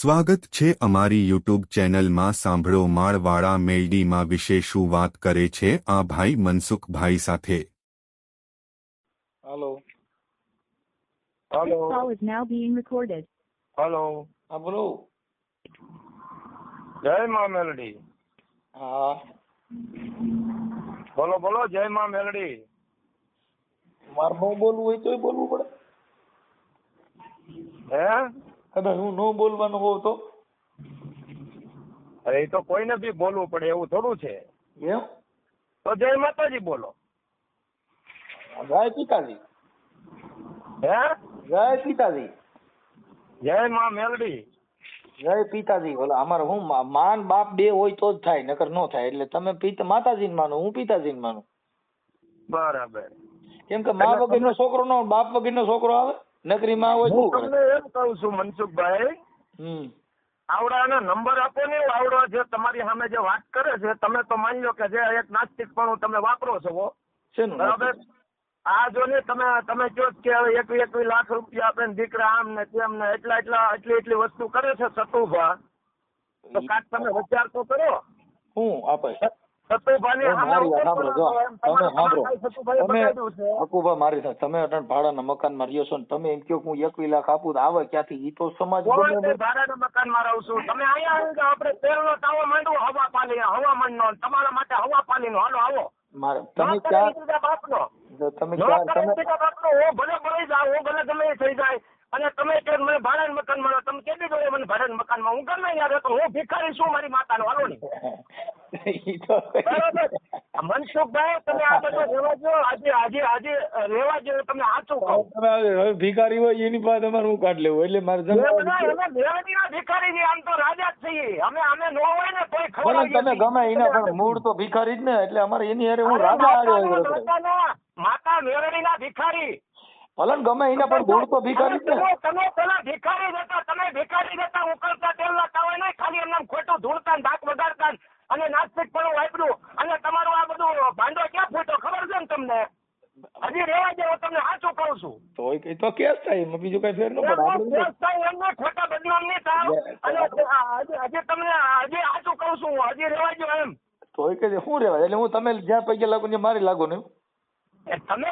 સ્વાગત છે અમારી યુટ્યુબ ચેનલમાં સાંભળો માળવાળા મેલડીમાં વિશે શું વાત કરે છે આ ભાઈ મનસુખભાઈ સાથે. હલો. હલો. હલો. હા બોલો. જય મા મેલડી. હા. બોલો બોલો જય મા મેલડી. મારે બહુ બોલવું હોય તોય બોલવું પડે. હે? કદાચ હું ન બોલવાનો હોઉં તો? અરે એ તો કોઈને બી બોલવું પડે એવું થોડું છે. એમ? તો જય માતાજી બોલો. જય પિતાજી હે? જય પિતાજી જય માં મેલડી. જય પિતાજી. બોલો અમારે હું માન બાપ બે હોય તો જ થાય નકર નો થાય. એટલે તમે પિતા માતાજી માનો હું પિતાજી માનું. બરાબર. કેમ કે મા વગર નો છોકરો નો બાપ વગરનો છોકરો આવે? નકરી માં હોય હું તમને એમ કહું છું મનસુખભાઈ હમ. આવડાનો નંબર આપો ને આવડો જે તમારી સામે જે વાત કરે છે તમે તો માની લો કે જે એક નાસ્તિક પણ તમે વાપરો છો બરાબર આ જો ને તમે તમે કહો કે એક એકવી એકવી લાખ રૂપિયા આપે ને દીકરા આમ ને તેમ ને એટલા એટલા એટલી એટલી વસ્તુ કરે છે સતુભા. તો કાંઈક તમે વિચાર તો કરો. હું આપે. મારી સાથે તમે અટાણ ભાડાના રહ્યો છો ને તમે એમ કહો હું એકવી લાખ આપું આવે ક્યાંથી? ઈ તો સમાજ કોઈ ગમે તે એમ- રહું છું. તમે અહીંયા આવી જાઓ આપણે તેલનો તાવો માંડવો હવા પાણી હવામાનનો તમારા માટે હવા પાણીનો. હાલો આવો. મારે તમે ક્યાં? બાપનો. તમે ક્યાં? તમે બાપનો. હું ભલે ભલે જાઉં હું ભલે ગમે થઈ જાય. અને તમે કે મને ભાડાના મકાનમાં રહો, તમે કેટલી જોઈએ મને ભાડાના મકાનમાં? હું ગમે ત્યાં તો હું ભિખારી છું મારી માતાનો. હાલો ને. ઈ તો બરાબર. મનસુખભાઈ તમે આ બધું રહેવા દો આજે આજે આજે રેવા જો તમને સાચું કહું. તમે હવે ભિખારી હોય એની પાસે તમારે હું કાઢ લેવું? એટલે મારે મેળવીના ભિખારી આમ તો રાજા જ છીએ. અમે અમે નો હોય ને તમે ગમે એના પણ મૂળ તો ભિખારી જ ને એટલે અમારે એની હારે હું રાજા આવ્યો. માતા મેળવીના ભિખારી. ભલે ગમે એના પણ મૂળ તો ભિખારી જ તમે પેલા ભિખારી જતા તમે ભિખારી જ ઉકળતા તાવા નહીં ખાલી એમને ખોટું ધૂળતા ને ધાક વગાડતા ને. અને નાસ્તિક પણ વાપર્યું અને તમારું આ બધું ભાંડો ક્યાં ફૂટ્યો? ખબર છે ને તમને? હજી રેવા દે હું તમને સાચું કહું છું. તો કઈ તો કેસ થાય બીજું કઈ ફેર ન પડે. કેસ થાય એમને ખોટા બદનામ નહીં થાય અને હજી તમને હજી સાચું કહું છું. હજી રેવા દો એમ. તોય કે શું રેવાય એટલે હું તમે જ્યાં પૈકી લાગુ ને મારી લાગુ ને તમે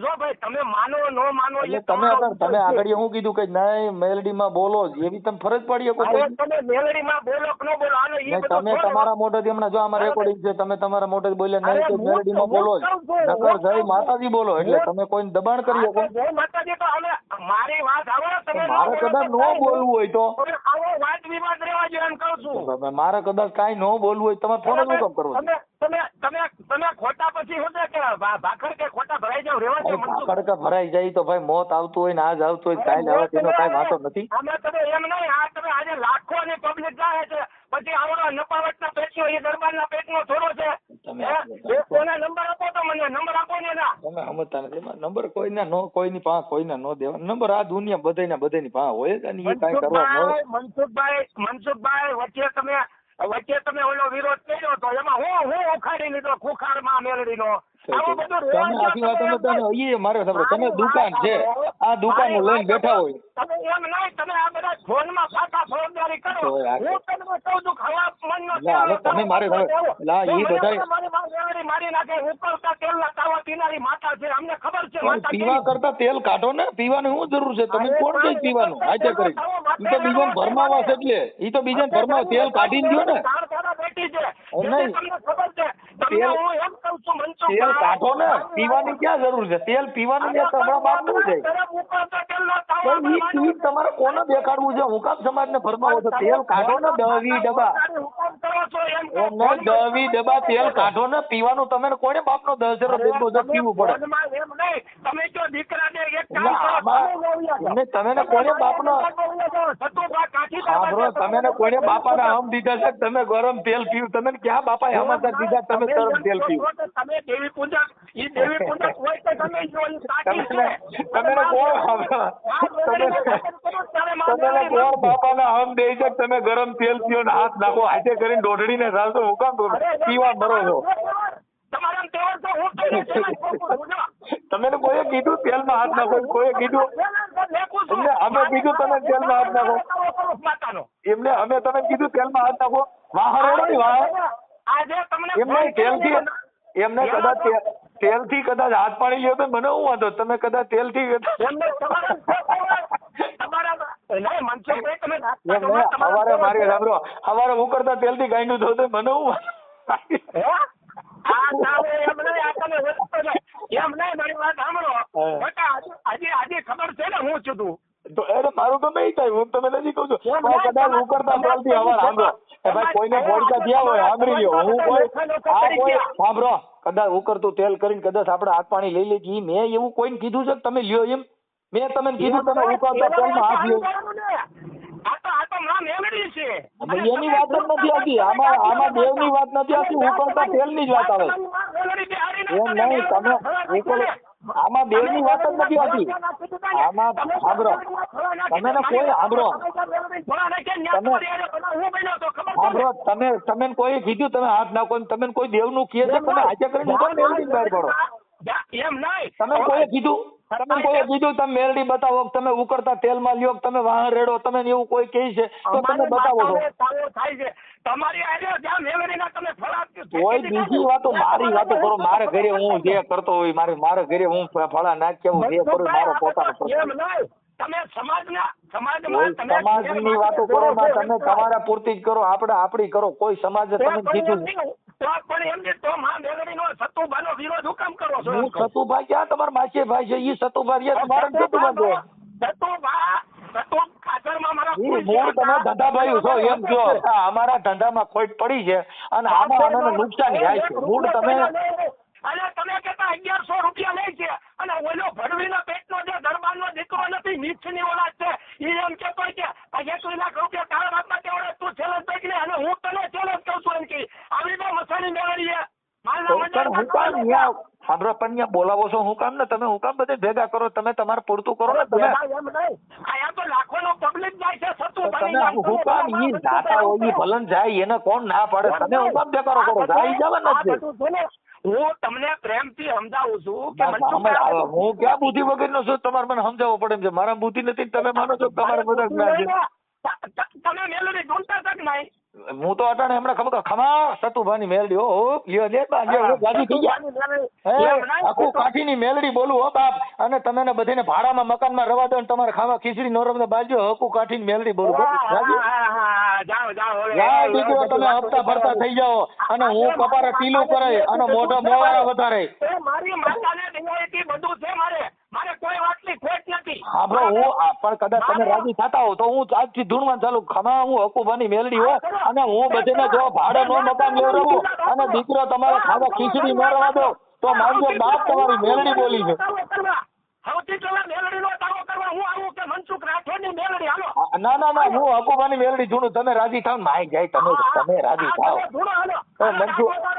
જો ભાઈ તમે માનો નો માનો એટલે તમે તમે આગળ હું કીધું કે નહીં મેલડીમાં બોલો એવી તમે ફરજ પડી શકો તમે મેલડીમાં બોલો કે ન બોલો આનો એ તમે તમારા મોઢેથી હમણાં જો આમાં રેકોર્ડિંગ છે તમે તમારા મોઢેથી બોલ્યા નહીં તો મેલડીમાં બોલો નકર જય માતાજી બોલો એટલે તમે કોઈને દબાણ કરી શકો. જય માતાજી તો અમે મારી વાત સાંભળો તમે મારે કદાચ ન બોલવું હોય તો. આવો વાદ વિવાદ રહેવા જોઈએ એમ કહું છું. મારે કદાચ કાંઈ ન બોલવું હોય તમે ફોન જ કામ કરો તમે તમે તમે તમે ખોટા પછી શું કે ભાખર કે ખોટા ભરાઈ જાવ રહેવા દો. કડકા ભરાઈ જાય તો ભાઈ મોત આવતું હોય ને આજ આવતું હોય કાલ આવે તેનો કાંઈ વાંધો નથી. આમાં તમે એમ નહીં આ તમે આજે લાખોની પબ્લિક જાય છે. પછી આવડો નપાવટના પેટનો એ દરબારના પેટનો થોડો છે. તમે એ કોને નંબર આપો તો મને? નંબર આપો ને એના. તમે સમજતા નથી નંબર કોઈના નો કોઈની પાસે કોઈના નો દેવા. નંબર આ દુનિયા બધાયના બધાયની પાસે હોય જ અને એ કાંઈ કરવા ન હોય. મનસુખભાઈ મનસુખભાઈ મનસુખભાઈ વચ્ચે તમે વચ્ચે તમે ઓલો વિરોધ કર્યો તો એમાં હું લીધો ખુખારમાં આવું તમે દો, દુકાન છે આ દુકાન લઈને બેઠા હોય. તમે એમ નહીં તમે આ બધા ફોનમાં પાછા ફોજદારી કરો. હું તમને કહું છું ખવા મનનો લા, તમે મારે તાવો હવે- તેવો. લા, તો ઈ મને બધાય- બધા મારી માં મેલડી મારી નાખે ઉકળતા તેલના તાવા પીનારી માતા છે અમને ખબર છે માતા પીવા કરતા તેલ કાઢો ને પીવાની શું જરૂર છે તમે કોણ કઈ પીવાનું? આજે કરી. ઈ તો બીજાને ભરમાવાસ એટલે. ઈ તો બીજાને ભરમાવ તેલ કાઢીને દ્યો ને. છે. તમને ખબર છે તેલ- હું એમ કહું છું મનસુખભાઈ, તેલ કાઢો. ને. પીવાની ક્યાં જરૂર છે? તેલ પીવાનું ત્યાં તમારા બાપનું ઈ તમારે કોને દેખાડવું છે? હું કામ સમાજને ફરમાવો છો. તેલ કાઢો ને દવી ડબ્બા કરો છો એમ કે દવી ડબ્બા તેલ કાઢો ને પીવાનું તમે કોને બાપનો દસ હજાર દેશનો પીવું પડે. એમ નહીં. તમે જો દીકરાને એક કામ ના, કરો, આમાં- તમે ને કોને બાપનો-. સતુભા સાંભળો તમે ને કોઈને બાપાના હમ દીધા છે તમે ગરમ તેલ પીવું તમે ક્યાં બાપા હમાચાર દીધા તમે ગરમ તેલ પીવું તમે દેવી પૂજક. ઈ દેવી પૂજક હોય તો તમે જો તમે કોણ તમે કોણ બાપાના હમ દે છે તમે ગરમ તેલ પીઓ ને હાથ નાખો હાથે કરીને દોઢડીને ચાલતો હું કામ પીવા મરો છો. તો તો તેમાં તો કોઈએ કીધું તેલમાં હાથ નાખો? કોઈએ કીધું? એમને અમે કીધું તમે તેલમાં હાથ નાખો. એમને અમે તમે કીધું તેલમાં હાથ નાખો? વાહ નહીં વાહ. એમને તેલથી એમને કદાચ તે- તેલથી કદાચ હાથ પાણી લ્યો તો મને હું વાંધો? તમે કદાચ તેલથી હવારે મારી સાંભળો હવારે હું કરતા તેલથી ગાંડું થયું તો મને? હે? એમ નહીં, આ તમે વસ્તુ નહીં. એમ નહીં, મારી વાત સાંભળો. આજે- આજે આજે ખબર છે ને હું છું તું તો અરે મારું ગમે ઈ થાય હું તમે નથી કહું છું કદાચ હું કરતા હવાર સાંભળો એ ભાઈ કોઈને ભોડકા થયા હોય સાંભળી લ્યો હું કોઈ આ કોઈ સાંભળો કદાચ ઉકરતું તેલ કરીને કદાચ આપણે હાથ પાણી લઈ લઈએ મેં એવું કોઈને કીધું છે તમે લ્યો એમ મેં તમને કીધું તમે ઉકળતા તેલમાં હાથ લ્યો આ તો આ તો માં મેલડી છે હવે એની વાત જ નથી આવતી આમાં આમાં દેવની વાત નથી આવતી ઉકળતા તેલની જ વાત આવે એમ નહીં તમે ઉકળ આમાં દેવની વાત જ નથી આવતી આમાં સાંભળો તમે ને કોઈ સાંભળો સાંભળો તમે તમે કોઈ કીધું તમે હાથ નાખો કોઈ તમે કોઈ દેવનું કહે છે તમે હાજર કરીને બહાર પડો એમ નહીં. તમે કોઈ કીધું? તમે કોઈ કીધું તમે મેરડી બતાવો તમે ઉકળતા તેલમાં લ્યો તમે વાહન રેડો તમે એવું કોઈ કહે છે તો તમે બતાવો છો થાય છે. તમારી તમે ફળા બીજી વાતો મારી વાતો કરો મારે ઘરે હું જે કરતો હોય મારે મારે ઘરે હું ફળા નાખ્યા હું જે કરું મારો પોતાનો એમ નહીં? તમે સમાજના સમાજમાં તમે સમાજની વાતો કરો તમે તમારા પૂરતી જ કરો આપણે આપણી કરો કોઈ સમાજ તમે કીધું તો પણ તો માં વિરોધ હું કામ કરો છો? ક્યાં? તમારા માસી ભાઈ છે. ઈ રહ્યા સતુભા સતુભા, અમારા ધંધામાં ખોટ પડી છે અને આમાં નુકસાન જાય છે. મૂળ તમે અને તમે કેતા અગિયારસો રૂપિયા લે છે. અને ઓલો ભડવીનો પેટનો જે દરબારનો દીકરો નથી મીઠની ઓલાદ છે. એ એમ કેતો કે આ લાખ રૂપિયા તારા બાપમાં કેવડે તું ચેલેન્જ કરી ને અને હું તને ચેલેન્જ કરું છું એમ કે હું કામ સાંભળો પણ બોલાવો છો હું કામ ને? તમે હું કામ બધે ભેગા કરો? તમે તમારે પૂરતું કરો ને તમે? હું કામ ઈ નાતા હોય ઈ ભલન જાય એને કોણ ના પાડે? તમે હું કામ ભેગા કરો જાય જવા નથી હું તમને પ્રેમથી સમજાવું છું કે હું ક્યાં બુદ્ધિ વગર નો છું? તમારે મને સમજાવવું પડે એમ છે. મારા બુદ્ધિ નથી તમે માનો છો તમારે બધા તમે મેલડી ઢૂંઢતા તક નહીં. હું તો અટાણે હમણાં ખબર ખમા સતુભાની મેલડી હો હો, લ્યો લે બા, લ્યો, હું થઈ ગયા આખું કાઠીની મેલડી બોલું હો બાપ. અને તમે ને બધાને ભાડામાં મકાનમાં રવા દો ને તમારે ખાવા ખીચડી નોરમ ને બાજ્યો હકુ કાઠીની મેલડી બોલું. યા દીકરો તમે હપ્તા ભરતા થઈ જાઓ. અને હું કપારે પીલું કરે અને મોઢા મોવારા વધારે. મારી માતાને બધું છે મારે. મારે કોઈ વાતની ખોટ નથી. હા બ્રો હું પણ કદાચ તમે રાજી થતા હો તો હું આજથી ધૂણવા ચાલુ ખમા હું હકુબાની મેલડી હોય અને હું બધાને જો ભાડે નો મકાન લેવડાવું અને દીકરો તમારે ખાવા ખીચડી ન રવા દો તો માનજો બાપ તમારી મેલડી બોલી છે. સૌથી પહેલા મેલડીનો દાવો કરવા હું આવું કે મનસુખ રાઠોડની મેલડી હાલો. ના ના ના હું હકુબાની મેલડી જૂનું તમે રાજી થાવ માય જાય તમે તમે રાજી થાવ. ધૂણો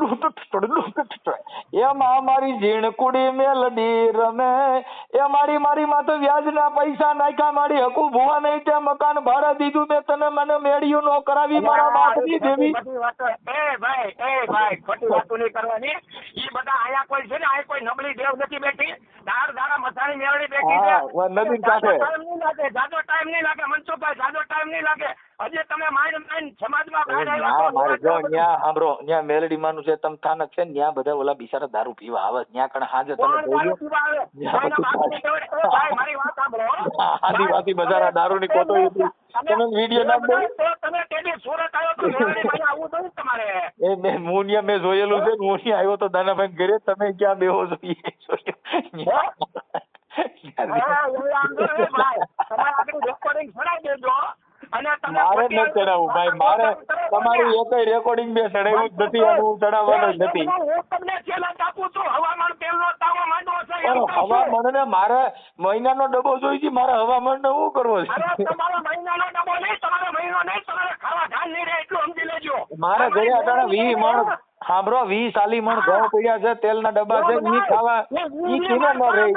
હાલો. એ એમાં મારી ઝીણકુડી મેલડી રમે. એ મારી મારી માં તો વ્યાજના પૈસા નાખ્યા મારી હકુ ભુવા નહીં તે મકાન ભાડે દીધું મેં. તને મને મેળ્યું નો કરાવી મારા બાપની દેવી વાતો એ ભાઈ એ ભાઈ ખોટી વાતો નહીં કરવાની. ઈ બધા આયા કોઈ છે ને આય કોઈ નબળી દેવ નથી બેઠી. દાર દાડા મથાણી મેળવી બેઠી છે. વા કાંઠે. જાજો ટાઈમ નહીં લાગે મનસુખભાઈ જાજો ટાઈમ નહીં લાગે. હજી તમે માઇન્ડ માઇન્ડ સમાજમાં બહાર આવ્યા છો. મારે જો ન્યા સાંભળો ન્યા મેલડી માનું છે તમ થાનક છે ને ન્યા બધા ઓલા બિચારા દારૂ પીવા આવે ન્યા કણ હાજે તમે દારૂ આવે? ભાઈ. મારી વાત સાંભળો આદિવાસી બજારા દારૂની કોટો હતી. તમે વિડિયો ના દો. તમે કેડી સુરત આવ્યો તો મેલડી જોઈએ ને તમારે. એ મેં મુનિયા મે જોયેલું છે મુનિયા આવ્યો તો દાનાભાઈ ઘરે તમે ક્યાં બેહો છો? એ તમારે આગળ રેકોર્ડિંગ દેજો મારે ન ચડાવવું ભાઈ. મારે તમારી એકય રેકોર્ડિંગ બે ચડાવ્યું જ નથી અને હું ચડાવવાનો જ નથી. હવામાન ને મારે મહિનાનો ડબ્બો જોઈ છે? મારે હવામાન ને શું કરવો છે મારે ગયા અટાણે વી મણ સાંભળો વી સાલી મણ ઘઉં પીડ્યા છે તેલના ડબ્બા છે ઈ ખાવા ઈ કિલો ન રહી.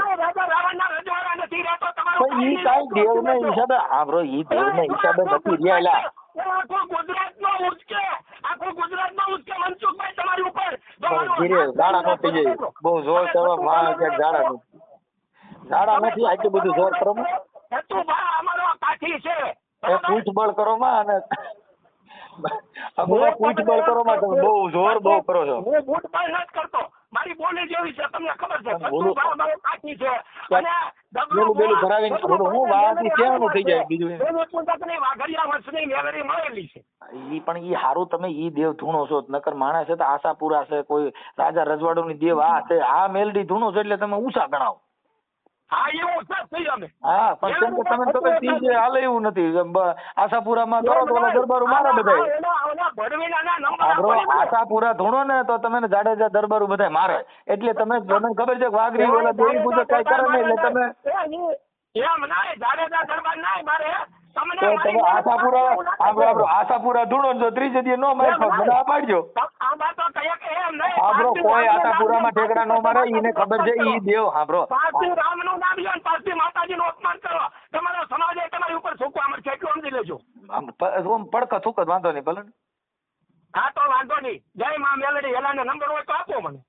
નથી રહેતો તમારો પણ ઈ કાંઈ દેવના હિસાબે સાંભળો ઈ દેવના હિસાબે નથી રહેલા. આખું ગુજરાત નો ઉચકે આખું ગુજરાત નો ઉચકે મનસુખભાઈ તમારી ઉપર ધીરે ઝાડા નો થઈ જાય બહુ જોર કરવા માં ક્યાંક ઝાડા નો ઝાડા નથી આટલું બધું જોર કરો માં સતુભા અમારો કાઠી છે. એ પૂછ બળ કરો માં અને અમુક પૂછ બળ કરો માં તમે બહુ જોર બહુ કરો છો. હું બૂટ પણ નથી કરતો. મારી બોલી જેવી છે તમને ખબર છે. પણ બોલું- અમારો કાઠી છે. અને દગડો પેલું પેલું ભરાવીને થોડું હું વાળાથી ક્યાંનું થઈ જાય બીજું ઈ પણ ઈ હારું તમે ઈ દેવ ધૂણો છો નકર માણસ છે તો આશાપુરા છે કોઈ રાજા રજવાડો ની દેવ આ છે આ મેલડી ધૂણો છો એટલે તમે ઉષા ગણાવો. હા પણ તમે તમે હાલે એવું નથી. આશાપુરા માં કરો તો દરબારો મારા બધાય. આશાપુરા ધૂણો ને તો તમે જાડેજા દરબારું બધા મારે. એટલે તમે તમને ખબર છે વાઘરી ઓલા દેવી પૂજક કઈ કરે ને એટલે તમે એમ જાડેજા દરબાર મારે. આશાપુરા આપણો આપણો આશાપુરા ધૂણો જો ત્રીજે દી નો મારે મને અપાડજો. આપણો કોઈ આશાપુરામાં ઠેકડા નો મારે ઈને ખબર છે ઈ દેવ હાંભળો રામનું નામ લ્યો પાર્થિવ માતાજી નું અપમાન કરો. તમારો સમાજ તમારી ઉપર સૂકવા મળશે એટલું સમજી લેજો. આમ પડક થૂક વાંધો નહીં ભલે. હા તો વાંધો નહીં. જય માં મેલડી એલાનો નંબર હોય તો આપો મને.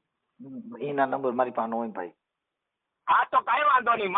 એના નંબર મારી પાસે હોય ભાઈ. હા તો કઈ વાંધો નહીં.